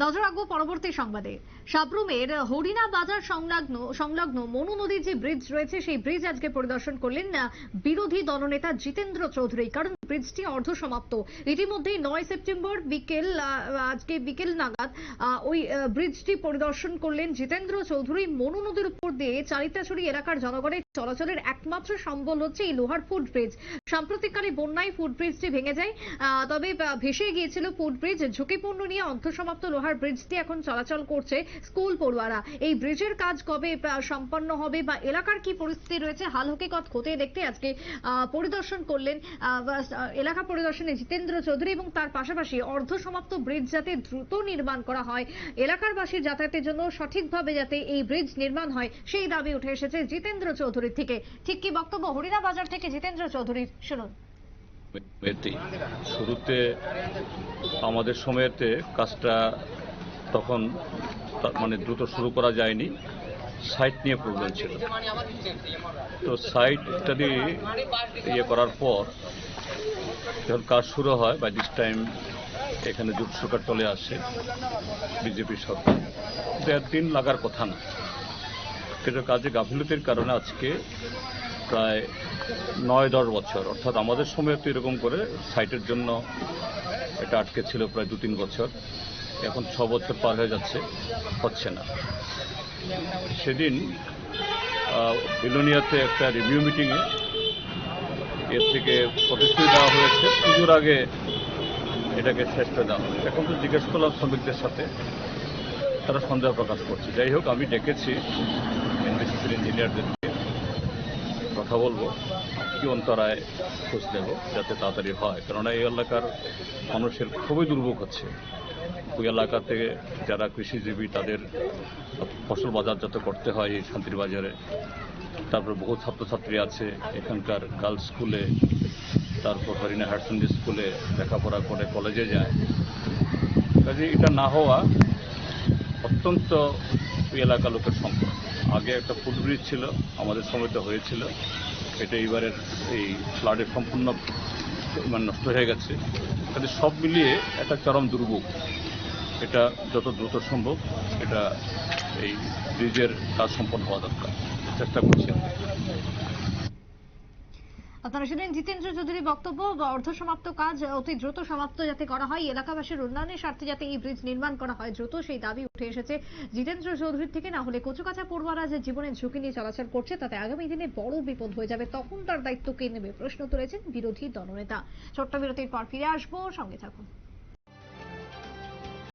নজর রাখব পরবর্তী সংবাদে। সাবরুমের হরিণা বাজার সংলগ্ন সংলগ্ন মনু নদীর যে ব্রিজ রয়েছে, সেই ব্রিজ আজকে পরিদর্শন করলেন বিরোধী দলনেতা জিতেন্দ্র চৌধুরী। কারণ ব্রিজটি অর্ধ সমাপ্ত ইতিমধ্যেই নয় সেপ্টেম্বর বিকেল আজকে বিকেল নাগাদ ওই ব্রিজটি পরিদর্শন করলেন জিতেন্দ্র চৌধুরী। মনু নদীর উপর দিয়ে চারিতাছড়ি এলাকার জনগণের চলাচলের একমাত্র সম্বল হচ্ছে এই লোহার ফুট ব্রিজ। সাম্প্রতিককালে বন্যায় ফুট ব্রিজটি ভেঙে যায়। তবে ভেসে গিয়েছিল ফুট ব্রিজ। ঝুঁকিপূর্ণ নিয়ে অর্ধসমাপ্ত লোহার ব্রিজটি এখন চলাচল করছে স্কুল পড়ুয়ারা। এই ব্রিজের কাজ কবে সম্পন্ন হবে বা এলাকার কি পরিস্থিতি রয়েছে, হাল হকিকত খতিয়ে দেখতে আজকে পরিদর্শন করলেন এলাকা পরিদর্শনে জিতেন্দ্র চৌধুরী এবং তার পাশাপাশি অর্ধসমাপ্ত ব্রিজ যাতে দ্রুত নির্মাণ করা হয়। এলাকার বাসীর যাতায়াতের জন্য সঠিকভাবে যাতে এই ব্রিজ নির্মাণ হয়, সেই দাবি উঠে এসেছে জিতেন্দ্র চৌধুরীর থেকে। ঠিক কি বক্তব্য? হরিণা বাজার থেকে জিতেন্দ্র চৌধুরীর। শুনুন। শুরুতে আমাদের সময়তে কাজটা তখন মানে দ্রুত শুরু করা যায়নি। সাইট নিয়ে প্রবলেম ছিল। তো সাইট ইত্যাদি ইয়ে করার পর যখন কাজ শুরু হয় বাই দিস টাইম এখানে জোট সরকার চলে আসে বিজেপি সরকার দেড় দিন লাগার কথা না। কিন্তু কাজে গাফিলতির কারণে আজকে প্রায় নয়, দশ বছর। অর্থাৎ আমাদের সময় তো এরকম করে সাইটের জন্য এটা আটকে ছিল প্রায় দু তিন বছর। এখন ছ বছর পার হয়ে যাচ্ছে, হচ্ছে না। সেদিন বিলোনিয়াতে একটা রিভিউ মিটিংয়ে এর থেকে প্রতিশ্রুতি দেওয়া হয়েছে। পুজোর আগে এটাকে শেষ করে দেওয়া হবে। এখন তো জিজ্ঞেস করলাম শ্রমিকদের সাথে। তারা সন্দেহ প্রকাশ করছে। যাই হোক, আমি ডেকেছি এনবিসিসির ইঞ্জিনিয়ারদেরকে কথা বলব, কি অন্তরায় খোঁজ নেব, যাতে তাড়াতাড়ি হয়। কেননা এই এলাকার মানুষের খুবই দুর্ভোগ হচ্ছে। ওই এলাকা থেকে যারা কৃষিজীবী, তাদের ফসল বাজারজাত করতে হয় এই শান্তির বাজারে। তারপর বহু ছাত্রছাত্রী আছে এখানকার গার্লস স্কুলে, তারপর হরিণা হায়ার সেকেন্ডারি স্কুলে লেখাপড়া করে কলেজে যায়। কাজে এটা না হওয়া অত্যন্ত ওই এলাকার লোকের সম্পদ। আগে একটা ফুটব্রিজ ছিল, আমাদের সময়তে হয়েছিল। এটা এইবারের এই ফ্লাডে সম্পূর্ণ মানে নষ্ট হয়ে গেছে। কাজে সব মিলিয়ে একটা চরম দুর্ভোগ। এটা যত দ্রুত সম্ভব এটা এই ব্রিজের কাজ সম্পন্ন হওয়া দরকার। চেষ্টা করছি। আপনারা শুনেন জিতেন্দ্র চৌধুরীর বক্তব্য। বা অর্ধসমাপ্ত কাজ অতি দ্রুত সমাপ্ত যাতে করা হয়। এলাকাবাসীর উন্নয়নের স্বার্থে যাতে এই ব্রিজ নির্মাণ করা হয়, দ্রুত সেই দাবি উঠে এসেছে জিতেন্দ্র চৌধুরীর থেকে। না হলে কচুকাচা পড়ুয়ারা যে জীবনের ঝুঁকি নিয়ে চলাচল করছে, তাতে আগামী দিনে বড় বিপদ হয়ে যাবে, তখন তার দায়িত্ব কে নেবে প্রশ্ন তুলেছেন বিরোধী দলনেতা। ছোট্ট বিরতির পর ফিরে আসব, সঙ্গে থাকুন।